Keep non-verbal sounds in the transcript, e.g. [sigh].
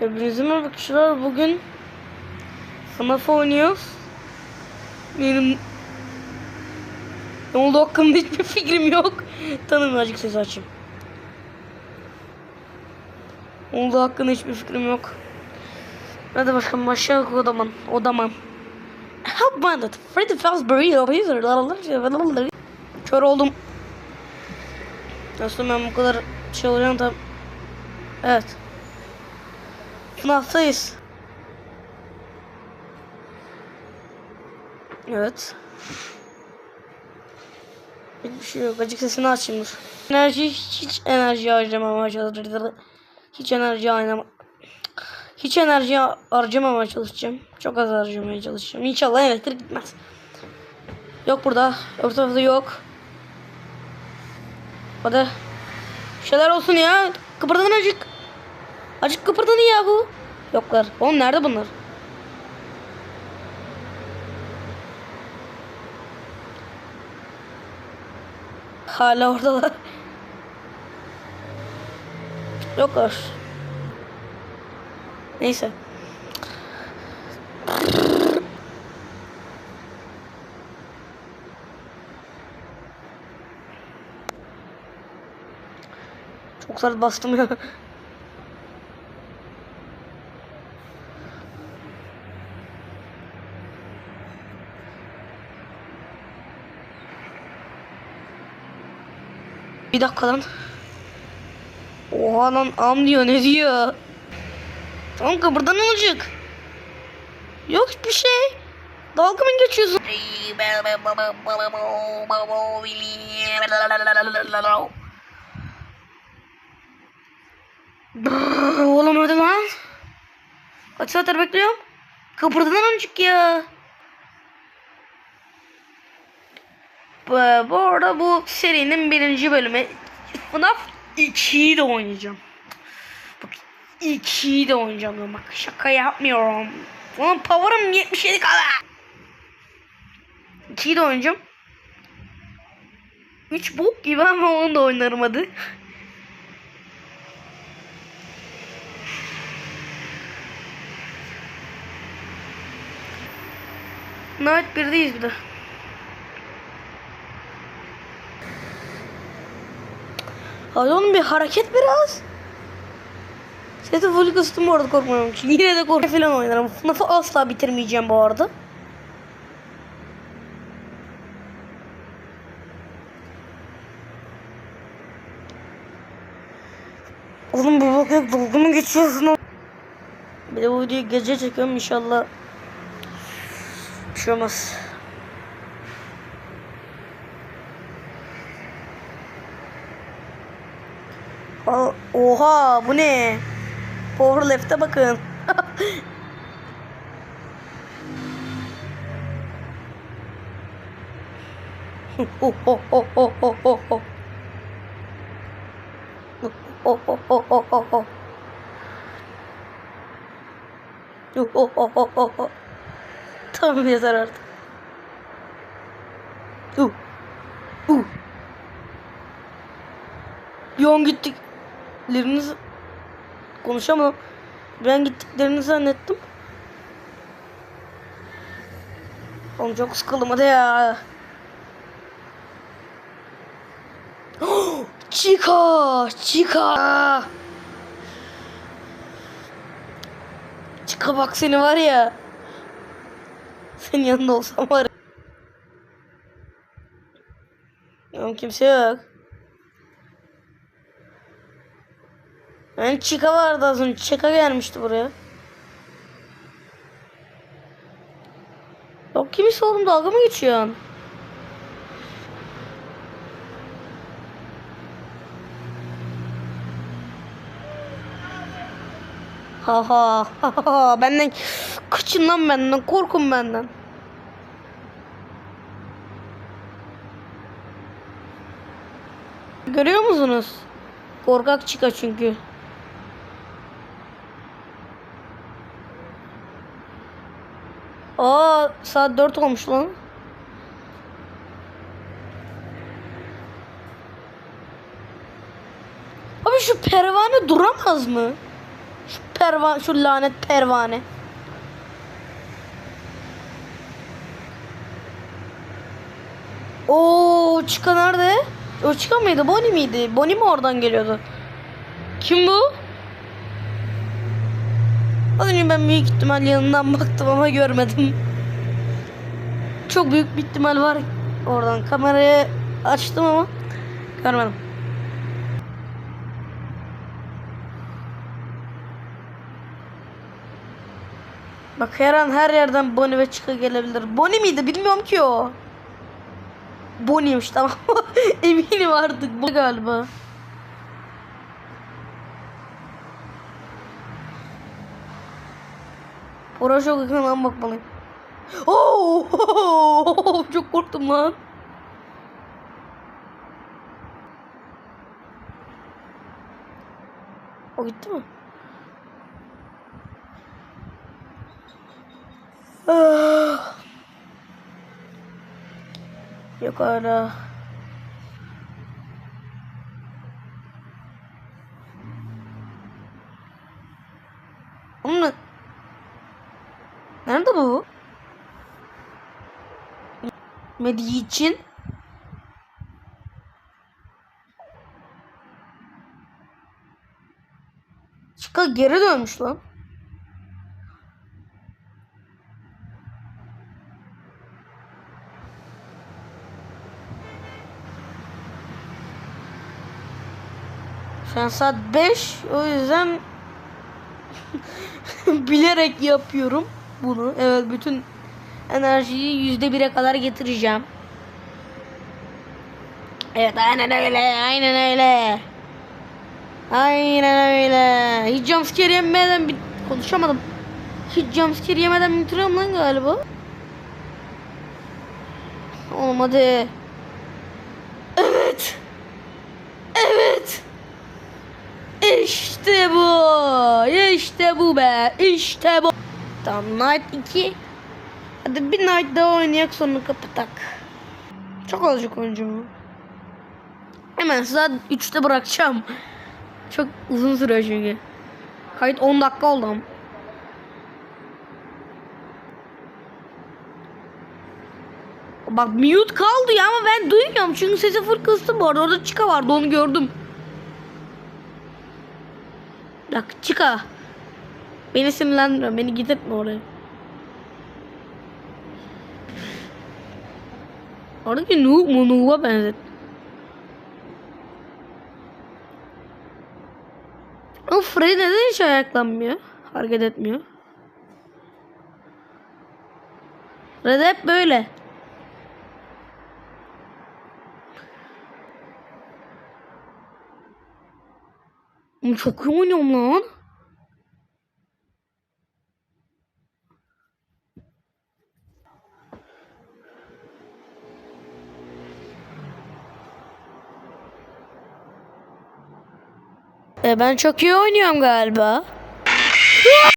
Hepinize merhaba arkadaşlar. Bugün FNAF oynuyoruz. Benim ne oldu hakkında hiçbir fikrim yok. Tanım azıcık ses açayım. Ne oldu hakkında hiçbir fikrim yok. Hadi başkanım aşağı odaman. Odaman. Help bandit. Freddy Fazbear'ı Kör oldum. Aslında ben bu kadar şey olacağım da. Evet. FNAF'tayız. Evet. Hiçbir şey yok. Acık sesini açayım dur. Enerji hiç enerji harcamamaya çalışacağım. Hiç enerji harcamam. Hiç enerji harcamamaya çalışacağım. Çok az harcamaya çalışacağım. İnşallah elektrik gitmez. Yok burada. Öbür tarafta yok. Hadi. Bir şeyler olsun ya. Kıpırdan acık. Acık kıpırdanın yahu. Yoklar. Oğlum nerede bunlar? Hala oradalar. Yoklar. Neyse. Çok sert bastım ya. Bir dakika lan. Oha lan am diyor ne diyor? Tamam kıpırdan olacak. Yok bir şey. Dalga mı geçiyorsun? Oğlum öldü lan. Kaç saattir bekliyorum? Kıpırdanan amcık ya. Bu, bu arada bu serinin birinci bölümü. FNAF 2'yi de oynayacağım. Bak 2'yi de oynayacağım. Bak şaka yapmıyorum. Onun power'ım 77 kadar. 2'yi de oynayacağım. 3 bok gibi ama onu da oynarım hadi. Night 1'deyiz bir de. Hadi oğlum bir hareket biraz. Sesi full kıstım bu arada korkmuyorum. Yine de korku falan oynarım. FNAF'ı asla bitirmeyeceğim bu arada. Oğlum bu bak yok dalga mı geçiyorsun? Bir de bu videoyu gece çekiyorum inşallah. Bir şey olmaz. Oha bu ne? Power left'e bakın. oh, oh, oh, oh, oh, oh, oh. Oh, oh, oh, oh, oh, oh. Oh, oh, oh, oh, oh. Tamam yeter artık. Uh. Uh. Yoğun gittikleriniz konuşamam. Ben gittiklerini zannettim. Oğlum çok sıkıldım hadi ya. Chica, Chica. Chica bak seni var ya. Senin yanında olsam var. Oğlum kimse yok. Yani Chica vardı az önce. Chica gelmişti buraya. Yok kimse oğlum dalga mı geçiyorsun? Ha ha ha ha benden kaçın lan benden korkun benden. Görüyor musunuz? Korkak çıka çünkü. Aa saat 4 olmuş lan. Abi şu pervane duramaz mı? Şu pervane şu lanet pervane. Oo çıkan nerede? O çıkan mıydı? Bonnie miydi? Bonnie mi oradan geliyordu? Kim bu? Az önce ben büyük ihtimal yanından baktım ama görmedim. Çok büyük bir ihtimal var oradan. Kamerayı açtım ama görmedim. Bak her an her yerden Bonnie ve Chica gelebilir. Bonnie miydi? Bilmiyorum ki o. Bonnie'ymiş tamam. [laughs] Eminim artık bu galiba. Oraya çok yakından bakmalıyım. Oo! [laughs] Çok korktum lan. O gitti mi? Ah. Yok hala. Oğlum ne- Nerede bu? Medi için. Çıka geri dönmüş lan. Şu an saat 5 o yüzden [laughs] bilerek yapıyorum bunu. Evet bütün enerjiyi yüzde bire kadar getireceğim. Evet aynen öyle aynen öyle. Aynen öyle. Hiç jumpscare yemeden bir konuşamadım. Hiç jumpscare yemeden bitiriyorum lan galiba. Olmadı. Evet. Evet. İşte bu. İşte bu be. İşte bu. Tamam Night 2. Hadi bir Night daha oynayak sonra kapatak. Çok azıcık oyuncu mu? Hemen saat 3'te bırakacağım. Çok uzun sürüyor çünkü. Kayıt 10 dakika oldu ama. Bak mute kaldı ya ama ben duymuyorum çünkü sesi full kıstım bu arada. Orada çıka vardı onu gördüm. Bak çıka. Beni sinirlendirme. Beni gitme oraya. Oradaki Noob mu? Noob'a benzet. O Freddy neden hiç ayaklanmıyor? Hareket etmiyor. Freddy hep böyle. Çok iyi oynuyorum lan. E ben çok iyi oynuyorum galiba.